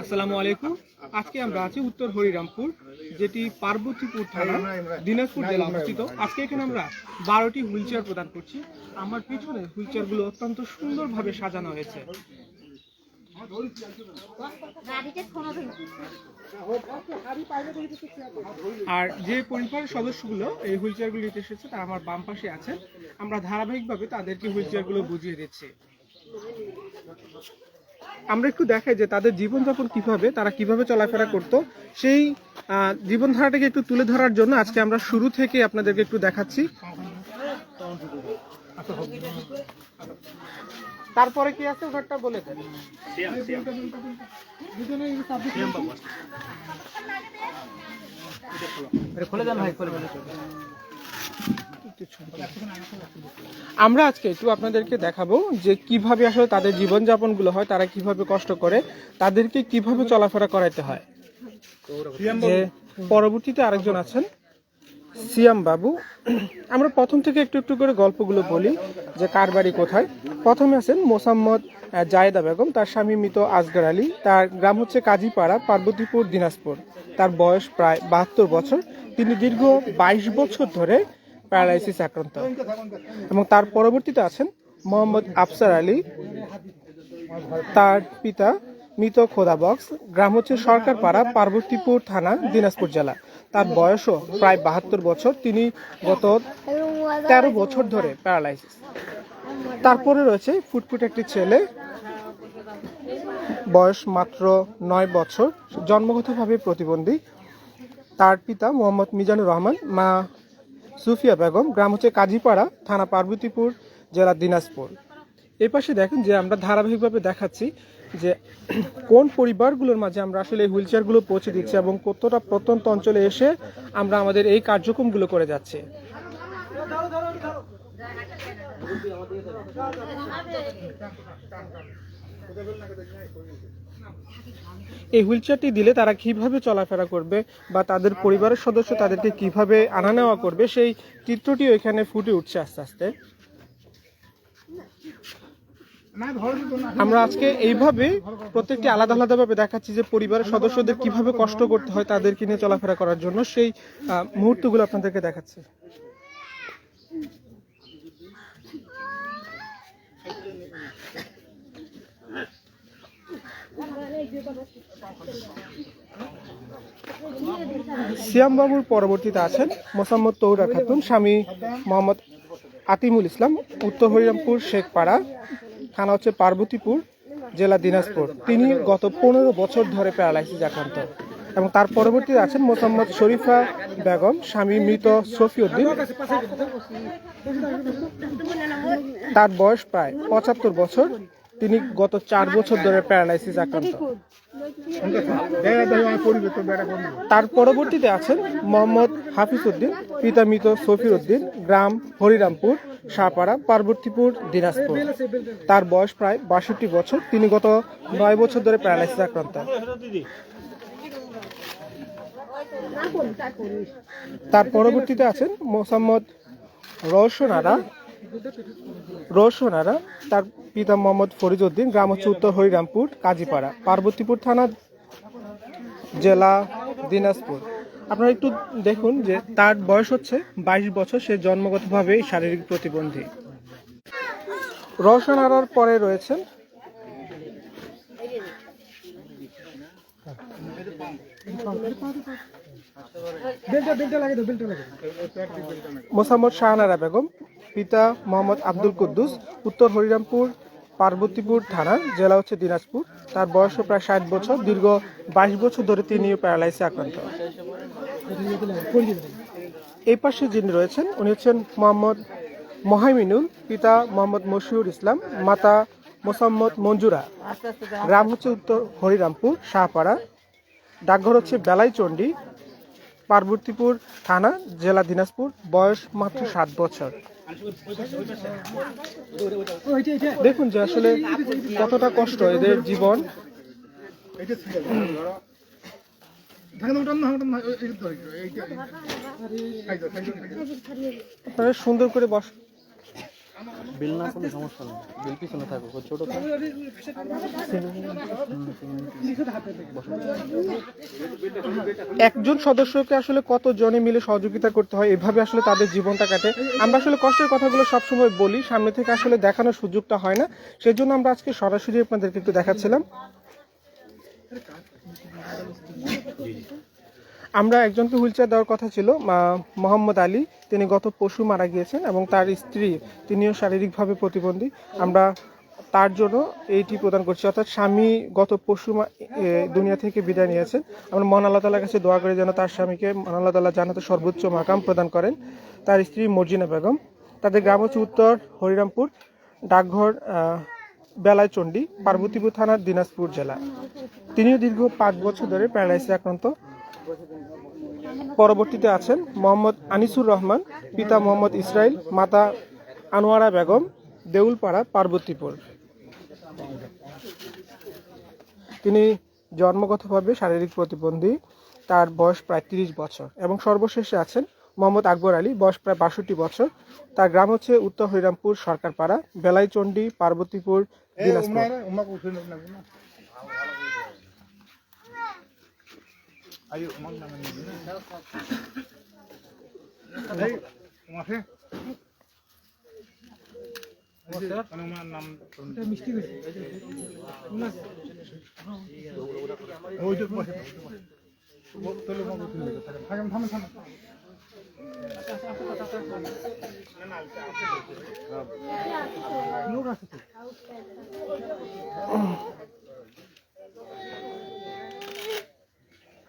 আসসালামু আলাইকুম আজকে আমরা আছি উত্তর হরিরামপুর, যেটি পার্বতীপুর থানা দিনাজপুর জেলা অবস্থিত। আজকে এখানে আমরা বারোটি হুইল চেয়ার প্রদান করছি। আমার পিছনে হুইল চেয়ারগুলো অত্যন্ত সুন্দরভাবে সাজানো হয়েছে। আর যে পরিবারের সদস্যগুলো এই হুইল নিতে এসেছে, তারা আমার বাম পাশে আছেন। আমরা ধারাবাহিকভাবে তাদেরকে হুইল চেয়ারগুলো বুঝিয়ে দিচ্ছি। আমরা একটু দেখাই যে তাদের জীবনযাপন কীভাবে, তারা কীভাবে চলাফেরা করত। সেই জীবনধারাটাকে একটু তুলে ধরার জন্য আজকে আমরা শুরু থেকে আপনাদেরকে একটু দেখাচ্ছি। তারপরে কি আছে? ওটা বলে দেন। আমরা আজকে একটু আপনাদেরকে দেখাবো যে কীভাবে আসলে তাদের জীবনযাপনগুলো হয় তারা কীভাবে কষ্ট করে তাদেরকে কীভাবে চলাফেরা করাইতে হয়। যে পরবর্তীতে আরেকজন আছেন সিয়াম বাবু। আমরা প্রথম থেকে একটু একটু করে গল্পগুলো বলি যে কার বাড়ি কোথায়। প্রথমে আছেন মোসাম্মদ জায়েদা বেগম তার স্বামী মৃত আজগর আলী। তার গ্রাম হচ্ছে কাজীপাড়া পার্বতীপুর দিনাজপুর। তার বয়স প্রায় বাহাত্তর বছর। তিনি দীর্ঘ বাইশ বছর ধরে প্যারালাইসিস আক্রান্ত। এবং তার পরবর্তীতে আছেন মোহাম্মদ আফসার আলী। তার পিতা মৃত খোদা বক্স। গ্রাম হচ্ছে সরকারপাড়া, পার্বতীপুর থানা, দিনাজপুর জেলা। তার বয়সও প্রায় বাহাত্তর বছর। তিনি গত তেরো বছর ধরে প্যারালাইসিস। তারপরে রয়েছে ফুটফুট একটি ছেলে। বয়স মাত্র নয় বছর। জন্মগতভাবে প্রতিবন্ধী। তার পিতা মোহাম্মদ মিজানুর রহমান। মা সুফিয়া বেগম, গ্রাম হচ্ছে কাজীপাড়া থানা পার্বতীপুর, জেলা দিনাজপুর। এই পাশে দেখেন যে আমরা ধারাবাহিকভাবে দেখাচ্ছি যে কোন পরিবারগুলোর মাঝে আমরা আসলে এই হুইল চেয়ারগুলো পৌঁছে দিচ্ছি এবং কতটা প্রত্যন্ত অঞ্চলে এসে আমরা আমাদের এই কার্যক্রমগুলো করে যাচ্ছি। এই হুইল চেয়ারটি দিলে তারা কীভাবে চলাফেরা করবে বা তাদের পরিবারের সদস্য তাদেরকে কীভাবে আনা নেওয়া করবে, সেই চিত্রটিও এখানে ফুটে উঠছে আস্তে আস্তে। আমরা আজকে এইভাবে প্রত্যেকটি আলাদা আলাদাভাবে দেখাচ্ছি যে পরিবারের সদস্যদের কীভাবে কষ্ট করতে হয় তাদেরকে নিয়ে চলাফেরা করার জন্য, সেই মুহূর্তগুলো আপনাদেরকে দেখাচ্ছি। সিয়াম বাবুর পরবর্তীতে আছেন মোসাম্মদ তৌরা খাতুন, স্বামী মোহাম্মদ আতিমুল ইসলাম, উত্তর হরিরামপুর শেখপাড়া থানা হচ্ছে পার্বতীপুর, জেলা দিনাজপুর। তিনি গত পনেরো বছর ধরে প্যারালাইসিস আক্রান্ত এবং তার পরবর্তীতে আছেন মোসাম্মদ শরীফা বেগম, স্বামী মৃত সফিউদ্দিন তার বয়স প্রায় পঁচাত্তর বছর। তিনি গত চার বছর ধরে প্যারালাইসিস আক্রান্ত। তার পরবর্তীতে আছেন মোহাম্মদ হাফিজ উদ্দিন পিতা মৃত সফির উদ্দিন গ্রাম হরিরামপুর শাহপাড়া পার্বতীপুর, দিনাজপুর। তার বয়স প্রায় বাষট্টি বছর। তিনি গত নয় বছর ধরে প্যারালাইসিস আক্রান্ত। তার পরবর্তীতে আছেন মোসাম্মদ রওশন আরা রওশন আরা তার পিতা মোহাম্মদ ফরিজউদ্দিন, গ্রাম হচ্ছে উত্তর হরিরামপুর, কাজীপাড়া, পার্বতীপুর থানা জেলা দিনাজপুর। আপনারা একটু দেখুন যে তার বয়স হচ্ছে বাইশ বছর, সে জন্মগতভাবে শারীরিক প্রতিবন্ধী। রওশন আরার পরে রয়েছেন মোসাম্মদ শাহনারা বেগম পিতা মোহাম্মদ আব্দুল কুদ্দুস, উত্তর হরিরামপুর, পার্বতীপুর থানা জেলা হচ্ছে দিনাজপুর। তার বয়স প্রায় ষাট বছর, দীর্ঘ বাইশ বছর ধরে তিনি প্যারালাইসে আক্রান্ত। এই পাশে যিনি রয়েছেন, উনি হচ্ছেন মোহাম্মদ মহামিনুল পিতা মোহাম্মদ মশিউর ইসলাম, মাতা মোসাম্মদ মঞ্জুরা। গ্রাম হচ্ছে উত্তর হরিরামপুর, শাহপাড়া। ডাকঘর হচ্ছে বেলাইচণ্ডী, পার্বতীপুর থানা, জেলা দিনাজপুর। বয়স মাত্র সাত বছর। দেখুন যে আসলে কতটা কষ্ট এদের জীবন। সুন্দর করে বস বিল না করলে সমস্যা নেই। বিল পিছনে ছোট একজন সদস্যকে আসলে কত জনে মিলে সহযোগিতা করতে হয়, এভাবে আসলে তাদের জীবনটা কাটে। আমরা আসলে কষ্টের কথাগুলো সবসময় বলি, সামনে থেকে আসলে দেখানোর সুযোগটা হয় না। সেজন্য আমরা আজকে সরাসরি আপনাদেরকে একটু দেখাচ্ছিলাম। আমরা একজনকে হুইল চেয়ার দেওয়ার কথা ছিল মোহাম্মদ আলী। তিনি গত পশু মারা গিয়েছেন এবং তার স্ত্রী তিনিও শারীরিকভাবে প্রতিবন্ধী। আমরা তার জন্য এইটি প্রদান করছি। অর্থাৎ স্বামী গত পশু দুনিয়া থেকে বিদায় নিয়েছেন। আমরা মহান আল্লাহ তালার কাছে দোয়া করে যেন তার স্বামীকে মহান আল্লাহ তালা জানাতে সর্বোচ্চ মাকাম প্রদান করেন। তার স্ত্রী মর্জিনা বেগম। তাদের গ্রাম হচ্ছে উত্তর হরিরামপুর ডাকঘর আহ, বেলাইচণ্ডী পার্বতীপুর থানার দিনাজপুর জেলা। তিনিও দীর্ঘ পাঁচ বছর ধরে প্যারালাইসিস আক্রান্ত। পরবর্তীতে আছেন মোহাম্মদ আনিসুর রহমান, পিতা মোহাম্মদ ইসরাইল, মাতা আনোয়ারা বেগম, দেউলপাড়া, পার্বতীপুর। তিনি জন্মগতভাবে শারীরিক প্রতিবন্ধী, তার বয়স প্রায় তিরিশ বছর এবং সর্বশেষে আছেন মোহাম্মদ আকবর আলী, বয়স প্রায় বাষট্টি বছর। তার গ্রাম হচ্ছে উত্তর Harirampur Sarkarpara, বেলাইচণ্ডী, Parbatipur, Dinajpur. Ayun, umang naman yun. Ay, umafi. মিষ্টি থামেন থামেন থামেন লোক আছে তো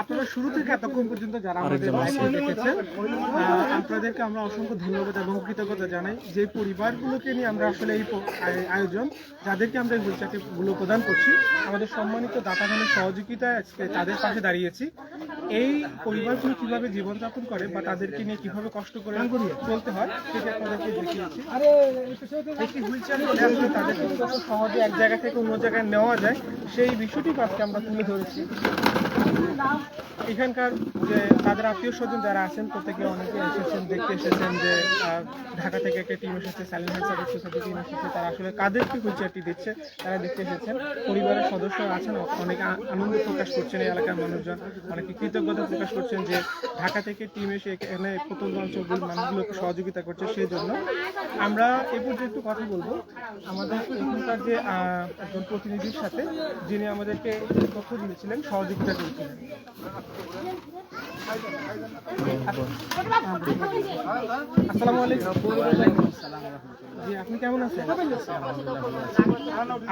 আপনারা শুরু থেকে এতক্ষণ পর্যন্ত যারা আমাদের লাইভে দেখেছেন আপনাদেরকে আমরা অসংখ্য ধন্যবাদ এবং কৃতজ্ঞতা জানাই যে পরিবারগুলোকে নিয়ে আমরা আসলে এই আয়োজন যাদেরকে আমরা এই গুলো প্রদান করছি আমাদের সম্মানিত দাতাগণের সহযোগিতায় আজকে তাদের পাশে দাঁড়িয়েছি। এই পরিবারগুলো কীভাবে জীবনযাপন করে বা তাদেরকে নিয়ে কীভাবে কষ্ট করে চলতে হয় সেটা আপনাদেরকে দেখিয়েছি। একটি হুইলচেয়ার হলে আসলে তাদেরকে সহজে এক জায়গা থেকে অন্য জায়গায় নেওয়া যায় সেই বিষয়টি আজকে আমরা তুলে ধরেছি। এখানকার যে তাদের আত্মীয় স্বজন যারা আছেন, প্রত্যেকে অনেকে এসেছেন, দেখতে এসেছেন যে ঢাকা থেকে একটা টিম এসেছে সাইলেন্ট হেড সার্ভিস টিম এসেছে, তারা আসলে কাদেরকে হুইলচেয়ারটি দিচ্ছে, তারা দেখতে এসেছেন। পরিবারের সদস্য আছেন, অনেক আনন্দ প্রকাশ করছেন এই এলাকার মানুষজন, অনেকে কৃতজ্ঞতা প্রকাশ করছেন যে, ঢাকা থেকে টিম এসে এখানে প্রত্যন্ত অঞ্চলগুলোর মানুষগুলোকে সহযোগিতা করছে সেই জন্য। আমরা এ পর্যন্ত একটু কথা বলব। আমাদের এখানকার যে একজন প্রতিনিধির সাথে, যিনি আমাদেরকে তথ্য দিয়েছিলেন সহযোগিতা করেছিলেন আসসালামু আলাইকুম। জি আপনি কেমন আছেন?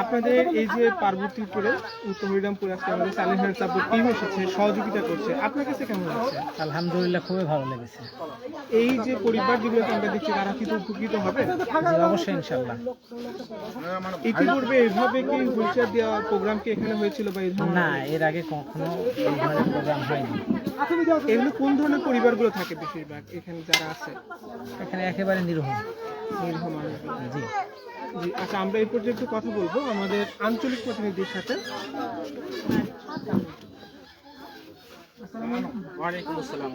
আপনাদের এই যে পার্বতীপুরে উত্তর হরিরামপুরে আজকে আমাদের সালিম সাপোর্ট টিম এসেছে সহযোগিতা করছে। আপনার কাছে কেমন লাগছে? আলহামদুলিল্লাহ খুবই ভালো লেগেছে। এই যে পরিবার যেগুলোকে আমরা দেখছি তারা কি উপকৃত হবে? অবশ্যই ইনশাল্লাহ ইতিপূর্বে এইভাবে কি হুইলচেয়ার দেওয়া প্রোগ্রাম কি এখানে হয়েছিল বা না এর আগে কখনো এই ধরনের প্রোগ্রাম হয়নি। এগুলো কোন ধরনের পরিবারগুলো থাকে বেশিরভাগ এখানে যারা আছে? এখানে একেবারে নিরহ। জি। জি আচ্ছা আমরা এই পর্যন্ত কথা বলব। আমাদের আঞ্চলিক প্রতিনিধির সাথে। ওয়ালাইকুম আসসালাম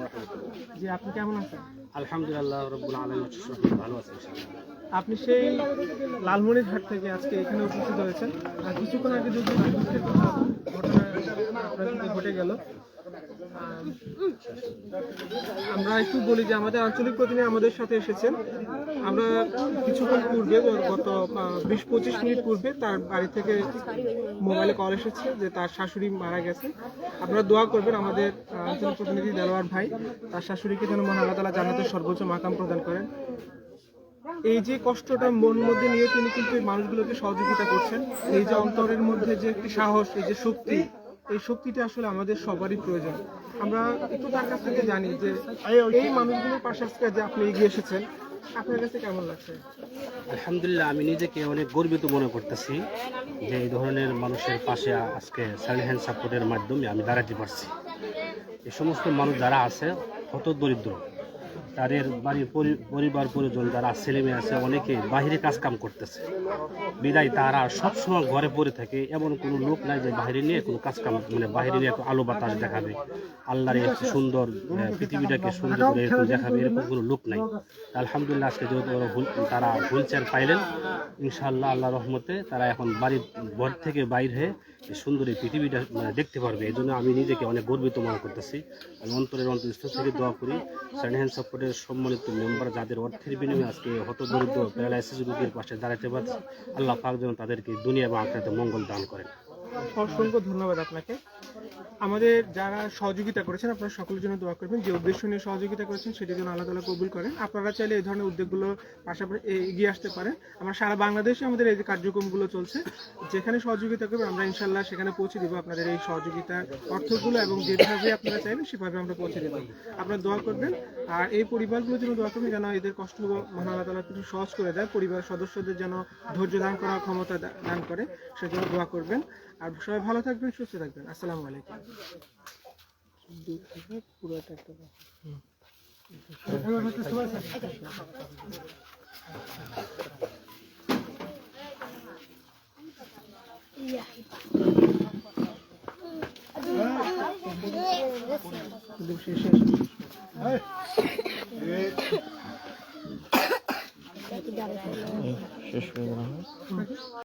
জি আপনি কেমন আছেন? আলহামদুলিল্লাহ রব্বুল ভালো আছে আপনি সেই লালমনিরহাট থেকে আজকে এখানে উপস্থিত হয়েছেন। আর কিছুক্ষণ আগে যদি ঘটনা ঘটে গেল। আমরা একটু বলি যে আমাদের আঞ্চলিক প্রতিনিধি আমাদের সাথে এসেছেন। আমরা কিছুক্ষণ পূর্বে গত বিশ পঁচিশ মিনিট পূর্বে তার বাড়ি থেকে মোবাইলে কল এসেছে যে তার শাশুড়ি মারা গেছে। আপনারা দোয়া করবেন আমাদের আঞ্চলিক প্রতিনিধি দেলোয়ার ভাই তার শাশুড়িকে যেন মহান আল্লাহ তালা জানাতে সর্বোচ্চ মাকাম প্রদান করেন। এই যে কষ্টটা মন মধ্যে নিয়ে তিনি কিন্তু মানুষগুলোকে সহযোগিতা করছেন। এই যে অন্তরের মধ্যে যে একটি সাহস, এই যে শক্তি এই শক্তিটা আসলে আমাদের সবারই প্রয়োজন। আমরা একটু তার কাছ থেকে জানি যে এই মানুষগুলোর পাশে আজকে যে আপনি এগিয়ে এসেছেন, আপনার কাছে কেমন লাগছে? আলহামদুলিল্লাহ, আমি নিজেকে অনেক গর্বিত মনে করতেছি যে এই ধরনের মানুষের পাশে আজকে সেকেন্ড হ্যান্ড সাপোর্টের মাধ্যমে আমি দাঁড়াতে পারছি। এই সমস্ত মানুষ যারা আছে হত দরিদ্র। তাদের বাড়ির পরিবার পরিজন যারা ছেলে মেয়ে আছে, অনেকে বাহিরে কাজ কাম করতেছে। বিদায় তারা সবসময় ঘরে পড়ে থাকে। এমন কোনো লোক নাই যে বাইরে নিয়ে কোনো কাজ কাম মানে বাইরে নিয়ে আলো বাতাস দেখাবে। আল্লাহর সুন্দর পৃথিবীটাকে সুন্দর করে দেখাবে, এরকম কোনো লোক নাই। আলহামদুলিল্লাহ, আজকে যেহেতু ওরা হুইল- তারা হুইল চেয়ার পাইলেন। ইনশাআল্লাহ আল্লাহ রহমতে তারা এখন বাড়ির ঘর থেকে বাইর হয়ে সুন্দর এই পৃথিবীটা মানে দেখতে পারবে। এই জন্য আমি নিজেকে অনেক গর্বিত মনে করতেছি। আমি অন্তরের অন্তরস্থ থেকে দোয়া করি। সেন্ড সাপোর্টের সম্মানিত মেম্বার যাদের অর্থের বিনিময়ে আজকে হতদরিদ্র প্যারালাইসিস রোগীর পাশে দাঁড়াতে পারছে, আল্লাহ পাক যেন তাদেরকে দুনিয়া এবং আখড়াতে মঙ্গল দান করেন। অসংখ্য ধন্যবাদ আপনাকে। আমাদের যারা সহযোগিতা করেছেন, আপনারা সকলের জন্য দোয়া করবেন। যে উদ্দেশ্য নিয়ে সহযোগিতা করেছেন, সেটি যেন আল্লাহ তালা কবুল করেন। আপনারা চাইলে এই ধরনের উদ্যোগগুলো পাশাপাশি এগিয়ে আসতে পারেন। আমরা সারা বাংলাদেশে আমাদের এই যে কার্যক্রমগুলো চলছে, যেখানে সহযোগিতা করবেন আমরা ইনশাল্লাহ সেখানে পৌঁছে দিব আপনাদের এই সহযোগিতার অর্থগুলো এবং যেভাবে আপনারা চাইবেন, সেভাবে আমরা পৌঁছে দেবো। আপনারা দোয়া করবেন। আর এই পরিবারগুলোর জন্য দোয়া করবেন, যেন এদের কষ্ট মহান আল্লাহ তালা কিছু সহজ করে দেয়। পরিবার সদস্যদের যেন ধৈর্য দান করার ক্ষমতা দান করে, সেজন্য দোয়া করবেন। আর সবাই ভালো থাকবেন সুস্থ থাকবেন। আসসালামু আলাইকুম। শেষ হয়ে গেল।